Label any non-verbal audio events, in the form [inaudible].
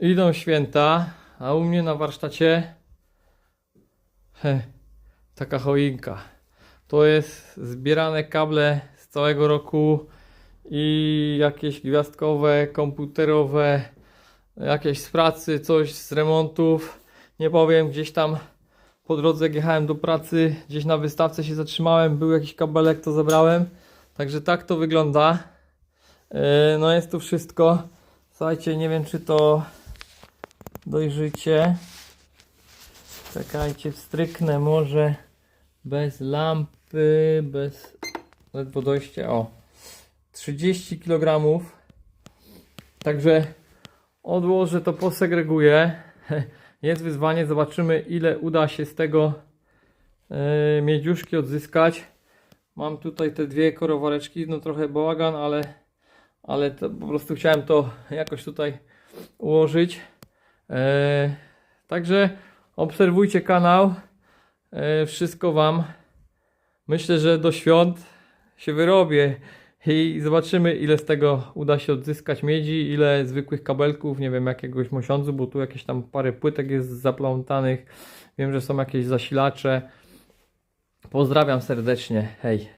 Idą święta, a u mnie na warsztacie he, taka choinka. To jest zbierane kable z całego roku i jakieś gwiazdkowe, komputerowe, jakieś z pracy, coś z remontów. Nie powiem, gdzieś tam po drodze jechałem do pracy, gdzieś na wystawce się zatrzymałem, był jakiś kabelek, to zabrałem. Także tak to wygląda. Yy, No jest tu wszystko. Słuchajcie, nie wiem czy to dojrzycie. Czekajcie, wstryknę może bez lampy, bez ledwo dojście. O, 30 kg. Także odłożę to, posegreguję. [laughs] Jest wyzwanie, zobaczymy ile uda się z tego yy, miedziuszki odzyskać. Mam tutaj te dwie korowareczki, no trochę bałagan, ale, ale po prostu chciałem to jakoś tutaj ułożyć. E, także obserwujcie kanał. E, wszystko Wam. Myślę, że do świąt się wyrobię i zobaczymy, ile z tego uda się odzyskać miedzi, ile zwykłych kabelków, nie wiem, jakiegoś mosiądzu, bo tu jakieś tam parę płytek jest zaplątanych. Wiem, że są jakieś zasilacze. Pozdrawiam serdecznie. Hej.